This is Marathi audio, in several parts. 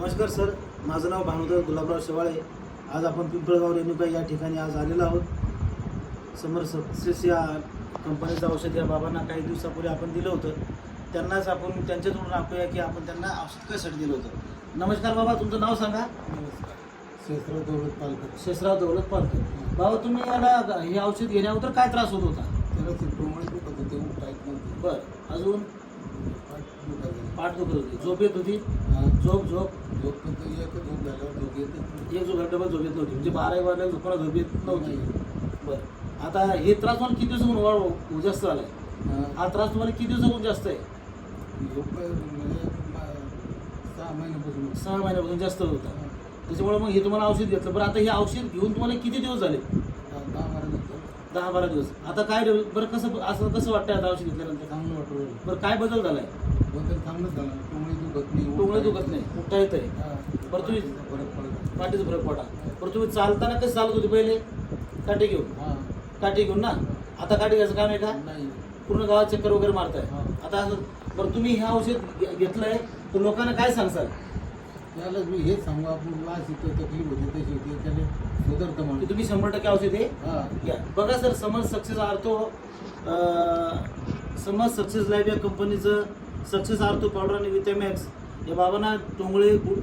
नमस्कार सर माझं नाव भानुदेव गुलाबराव शेवाळे. आज आपण पिंपळगाव रेणुका या ठिकाणी आज आलेलो आहोत. समर सक्सेस या कंपनीचं औषध या बाबांना काही दिवसापूर्वी आपण दिलं होतं. त्यांनाच आपण त्यांच्याकडून ऐकूया की आपण त्यांना औषध कशासाठी दिलं होतं. नमस्कार बाबा तुमचं नाव सांगा. शेषराव दौलत पालकर. शेषराव दौलत पालकर. बाबा तुम्ही याला हे औषध घेण्यावर काय त्रास होत होता? त्याला ते प्रमाणे दुखत होते टाईट नव्हते. बरं अजून? पाठ दुखत होती. झोप येत होती? झोप झोप. झोप एकच झोप झाल्यावर झोप नाही. एक झोप डबल झोप येत नव्हती. म्हणजे बारा वाजल्या झोपायला झोप येत नव्हती. नाही. बरं. आता हे त्रास तुम्हाला किती दिवसाहून वाढ जास्त झालाय. हा, हा त्रास तुम्हाला किती दिवसाहून जास्त आहे? झोप म्हणजे सहा महिन्यापासून. सहा महिन्यापासून जास्त होता त्याच्यामुळे मग हे तुम्हाला औषध घेतलं. बरं आता हे औषध घेऊन तुम्हाला किती दिवस झाले? दहा बारा दिवस. दहा बारा दिवस. आता काय बरं कसं असं कसं वाटतंय आता औषध घेतल्यानंतर? चांगलं वाटू राहिलं. बरं काय बदल झालाय? बदल चांगलंच झाला. टोंगळी दुखत नाही टोंगळे दुखत नाही उठता येत आहे हा, बरं तुम्ही- फरक पडला. पाठीचा फरक पडा. बरं तुम्ही चालताना कसं चालत होते पहिले? काठी घेऊन? हा. काठी घेऊन ना? आता काठी घ्यायचं काम आहे का? नाही. पूर्ण गावात चक्कर वगैरे मारताय. हा. आता असं बरं तुम्ही हे औषध घे- घेतलंय तर लोकांना काय सांगसाल? त्याला मी हेच सांगू आपण लास इथं तकलीफ होती तशी होती. त्याने सुधारतं की म्हणून तुम्ही शंभर टक्के औषध हे हा. घ्या. बघा सर समज सक्सेस आर्थो अं, समज सक्सेस लाईफ या कंपनीचं सक्सेस आर्थो पावडर आणि विटॅमॅक्स या बाबांना टोंगळे गु-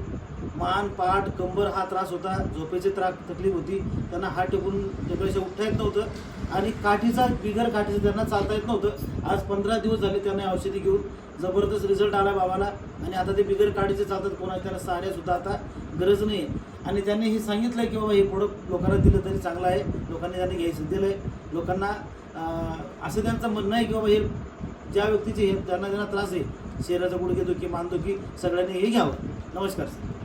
मान पाठ कंबर हा त्रास होता. झोपेची त्रास तकलीफ होती. त्यांना हात टेकून टेकल्याशिवाय उठता येत नव्हतं आणि काठीचा बिगर काठीचं त्यांना चालता येत नव्हतं. आज पंधरा दिवस झाले त्यांना औषधी घेऊन. जबरदस्त रिझल्ट आला बाबाला आणि आता ते बिगर काठीचे चालतात. कोणाला त्यांना साऱ्यासुद्धा आता गरज नाही. आहे आणि त्यांनी हे सांगितलं की बाबा हे प्रोडक्ट लोकांना दिलं तरी चांगलं आहे. लोकांनी त्यांनी घ्यायचं दिलं आहे लोकांना असं त्यांचं म्हणणं आहे की बाबा हे ज्या व्यक्तीचे हे ज्यांना ज्यांना त्रास आहे शरीराचा गुडघे दुखी मानतो की सगळ्यांनी हे घ्यावं. नमस्कार सर.